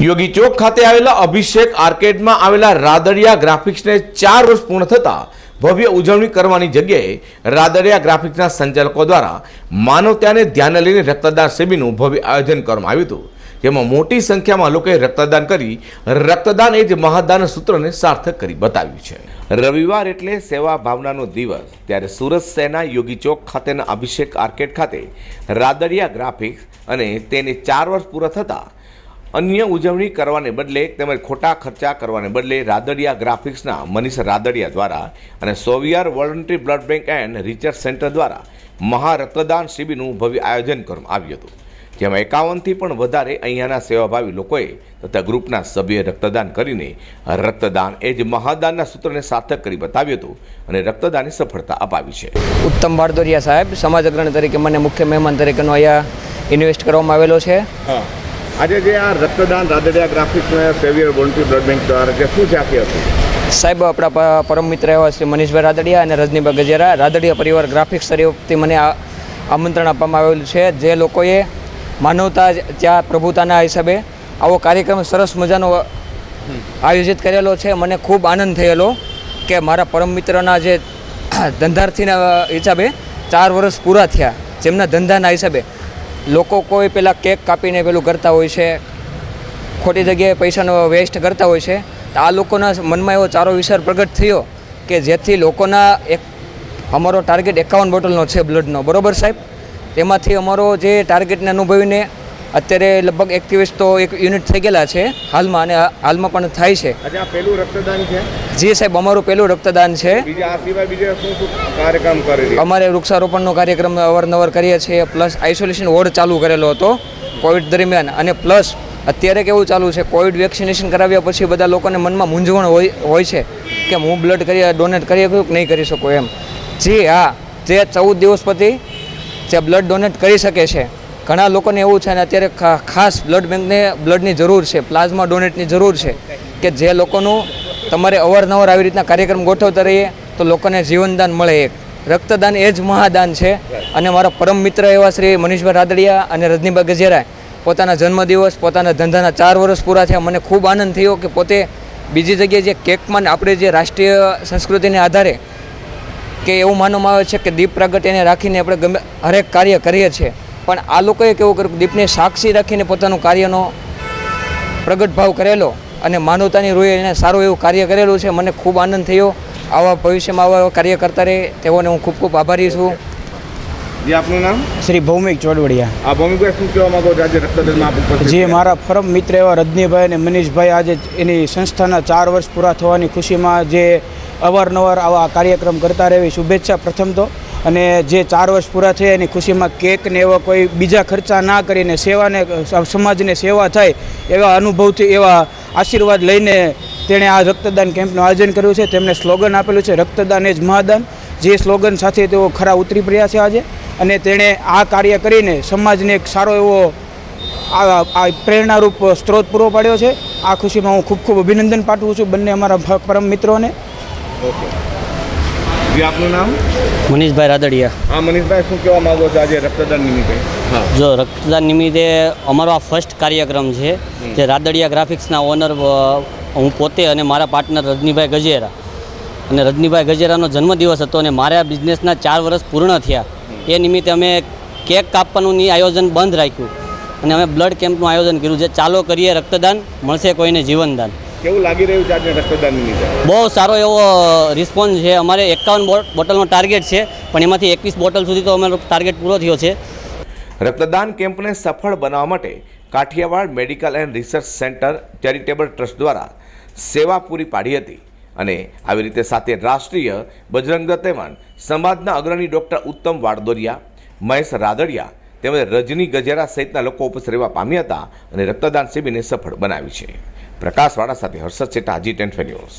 યોગી ચોક ખાતે આવેલા અભિષેક આર્કેડમાં આવેલા રાદડિયા ગ્રાફિક્સને ચાર વર્ષ પૂર્ણ થતા ભવ્ય ઉજવણી કરવાની જગ્યાએ રાદડિયા ગ્રાફિક્સના સંચાલકો દ્વારા માનવતાને ધ્યાને લઈને રક્તદાન શિબિરનું ભવ્ય આયોજન કરવામાં આવ્યું હતું, જેમાં મોટી સંખ્યામાં લોકોએ રક્તદાન કરી, રક્તદાન એ જ મહાદાન સૂત્રને સાર્થક કરી બતાવ્યું છે. રવિવાર એટલે સેવા ભાવનાનો દિવસ, ત્યારે સુરત સેના યોગી ચોક ખાતેના અભિષેક આર્કેડ ખાતે રાદડિયા ગ્રાફિક્સ અને તેને ચાર વર્ષ પૂરા થતાં અન્ય ઉજવણી કરવાને બદલે તેમજ ખોટા ખર્ચા કરવાને બદલે રાદડિયા ગ્રાફિક્સના મનીષ રાદડિયા દ્વારા અને saviour voluntary blood bank and research centre દ્વારા મહારક્તદાન શિબિરનું ભવ્ય આયોજન કરવામાં આવ્યું હતું. જેમાં એકાવનથી પણ વધારે અહીંયાના સેવાભાવી લોકોએ તથા ગ્રુપના સભ્યોએ રક્તદાન કરીને રક્તદાન એ જ મહાદાનના સૂત્રને સાર્થક કરી બતાવ્યું હતું અને રક્તદાનની સફળતા અપાવી છે. ઉત્તમ ભારદોરિયા સાહેબ સમાજ અગ્રણી તરીકે મને મુખ્ય મહેમાન તરીકેનો અહીંયા ઇન્વેસ્ટ કરવામાં આવેલો છે. હા. આજે જે આ રક્તદાન Radadiya graphics saviour voluntary blood bank દ્વારા જે શું છે હતું? સાહેબ, આપણા પરમ મિત્ર એવા શ્રી મનીષભાઈ રાદડિયા અને રજનીભાઈ ગજેરા. રાદડિયા પરિવાર ગ્રાફિક્સ તરફથી મને આમંત્રણ આપવામાં આવેલું છે. જે લોકોએ માનવતા ત્યાં પ્રભુતાના હિસાબે આવો કાર્યક્રમ સરસ મજાનો આયોજિત કરેલો છે. મને ખૂબ આનંદ થયેલો કે મારા પરમ મિત્રના જે ધંધાર્થીના હિસાબે ચાર વર્ષ પૂરા થયા. જેમના ધંધાના હિસાબે લોકો કોઈ પેલા કેક કાપીને પેલું કરતા હોય છે, ખોટી જગ્યાએ પૈસાનો વેસ્ટ કરતા હોય છે, તો આ લોકોના મનમાં એવો ચારો વિચાર પ્રગટ થયો કે જેથી લોકોના એક અમારો ટાર્ગેટ એકાવન બોટલનો છે બ્લડનો બરોબર સાહેબ? તેમાંથી અમારો જે ટાર્ગેટને અનુભવીને અત્યારે લગભગ એકવીસ તો એક યુનિટ થઈ ગયેલા છે હાલમાં અને હાલમાં પણ થાય છે. પહેલું રક્તદાન છે? જી સાહેબ અમારું પહેલું રક્તદાન છે. અમારે વૃક્ષારોપણનો કાર્યક્રમ અવારનવાર કરીએ છીએ પ્લસ આઇસોલેશન વોર્ડ ચાલુ કરેલો હતો કોવિડ દરમિયાન અને પ્લસ અત્યારે કેવું ચાલુ છે કોવિડ વેક્સિનેશન કરાવ્યા પછી બધા લોકોને મનમાં મૂંઝવણ હોય હોય છે કે હું બ્લડ કરી ડોનેટ કરી શકું કે નહીં કરી શકું એમ. જી હા જે ચૌદ દિવસ પછી જે બ્લડ ડોનેટ કરી શકે છે ઘણા લોકોને એવું છે અને અત્યારે ખાસ બ્લડ બેંકને બ્લડની જરૂર છે પ્લાઝમા ડોનેટની જરૂર છે, કે જે લોકોનું તમારે અવારનવાર આવી રીતના કાર્યક્રમ ગોઠવતા રહીએ, તો લોકોને જીવનદાન મળે એક. રક્તદાન એ જ મહાદાન છે. અને મારા પરમ મિત્ર એવા શ્રી મનીષભાઈ રાદડિયા અને રજનીભાઈ ગજેરા પોતાના જન્મદિવસ, પોતાના ધંધાના ચાર વર્ષ પૂરા થયા. મને ખૂબ આનંદ થયો કે પોતે બીજી જગ્યાએ જે કેકમાં આપણે જે રાષ્ટ્રીય સંસ્કૃતિને આધારે કે એવું માનવામાં આવે છે કે દીપ પ્રાગટ્યને રાખીને આપણે ગમે, હરેક કાર્ય કરીએ છીએ. પણ આ લોકોએ કેવું કર્યું દીપને સાક્ષી રાખીને પોતાનું કાર્યનો પ્રગટ ભાવ કરેલો અને માનવતાની રૂએ એને સારું એવું કાર્ય કરેલું છે. મને ખૂબ આનંદ થયો. આવા ભવિષ્યમાં આવા કાર્ય કરતા રહે તેઓને હું ખૂબ ખૂબ આભારી છું. જે આપનું નામ? શ્રી ભૌમિક ચોડવડિયા. આ ભૌમિકભાઈ શું કહેવા માંગો છો? આજે રક્તદાન જે મારા પરમ મિત્ર એવા રજનીભાઈ અને મનીષભાઈ આજે એની સંસ્થાના ચાર વર્ષ પૂરા થવાની ખુશીમાં જે અવારનવાર આવા કાર્યક્રમ કરતા રહેવી શુભેચ્છા પ્રથમ તો. અને જે ચાર વર્ષ પૂરા થયા એની ખુશીમાં કેક ને એવા કોઈ બીજા ખર્ચા ના કરીને સેવાને સમાજને સેવા થાય એવા અનુભવથી, એવા આશીર્વાદ લઈને તેણે આ રક્તદાન કેમ્પનું આયોજન કર્યું છે. તેમણે સ્લોગન આપેલું છે, રક્તદાન એ જ મહાદાન. જે સ્લોગન સાથે તેઓ ખરા ઉતરી પડ્યા છે આજે અને તેણે આ કાર્ય કરીને સમાજને એક સારો એવો આ પ્રેરણારૂપ સ્ત્રોત પૂરો પાડ્યો છે. આ ખુશીમાં હું ખૂબ ખૂબ અભિનંદન પાઠવું છું બંને અમારા પરમ મિત્રોને. ઓકે. જે આપનું નામ? મનીષભાઈ રાદડિયા. હા મનીષભાઈ શું કહેવા માંગો છો આજે રક્તદાન નિમિત્તે? હા. જો રક્તદાન નિમિત્તે અમારો આ ફર્સ્ટ કાર્યક્રમ છે જે રાદડિયા ગ્રાફિક્સના ઓનર હું પોતે અને મારા પાર્ટનર રજનીભાઈ ગજેરા. અને રજનીભાઈ ગજેરાનો જન્મદિવસ હતો અને મારા બિઝનેસના ચાર વર્ષ પૂર્ણ થયા. એ નિમિત્તે અમે કેક કાપવાનું આયોજન બંધ રાખ્યું. અને અમે બ્લડ કેમ્પનું આયોજન કર્યું જે ચાલો કરીએ રક્તદાન મળશે કોઈને જીવનદાન. કેવું લાગી રહ્યું છે આજે રક્તદાન નિમિત્તે બહુ સારો એવો રિસ્પોન્સ છે. અમારે એકાવન બોટલનો ટાર્ગેટ છે પણ એમાંથી એકવીસ બોટલ સુધી તો અમારો ટાર્ગેટ પૂરો થયો છે. રક્તદાન કેમ્પને સફળ બનાવવા માટે Kathiawad medical and research centre charitable trust દ્વારા સેવા પૂરી પાડી હતી અને આવી રીતે સાથે રાષ્ટ્રીય બજરંગ તેમજ સમાજના અગ્રણી ડૉક્ટર ઉત્તમ વાડદોરિયા મહેશ રાદડિયા તેમજ રજની ગજેરા સહિતના લોકો ઉપસ્થિત રહેવા પામ્યા હતા અને રક્તદાન શિબિરને સફળ બનાવી છે. પ્રકાશવાળા સાથે હર્ષદ શેઠા હાજી ટેન્ટ ન્યૂઝ.